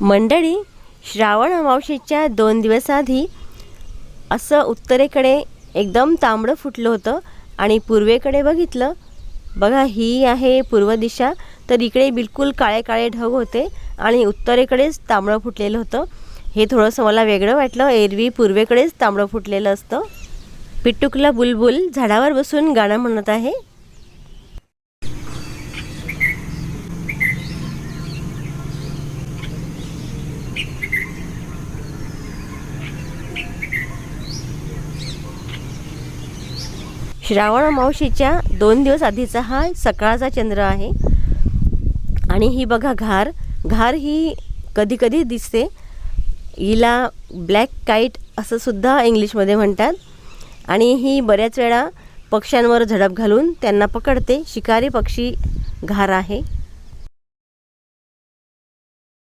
मंडळी श्रावण अमावशेच्या दोन दिवस आधी असं उत्तरेकडे एकदम तांबडं फुटलं होतं आणि पूर्वेकडे बघितलं बघा ही आहे पूर्व दिशा तर इकडे बिलकुल काळे काळे ढग होते आणि उत्तरेकडेच तांबडं फुटलेलं होतं. हे थोडंसं मला वेगळं वाटलं एरवी पूर्वेकडेच तांबडं फुटलेलं असतं. पिट्टुकला बुलबुल झाडावर बसून गाणं म्हणत आहे. श्रावण मावशीच्या दोन दिवस आधीचा हा सकाळचा चंद्र आहे. आणि ही बघा घार घार ही कधी कधी दिसते. हिला ब्लॅक काईट असं सुद्धा इंग्लिशमध्ये म्हणतात. आणि ही बऱ्याच वेळा पक्ष्यांवर झडप घालून त्यांना पकडते. शिकारी पक्षी घार आहे.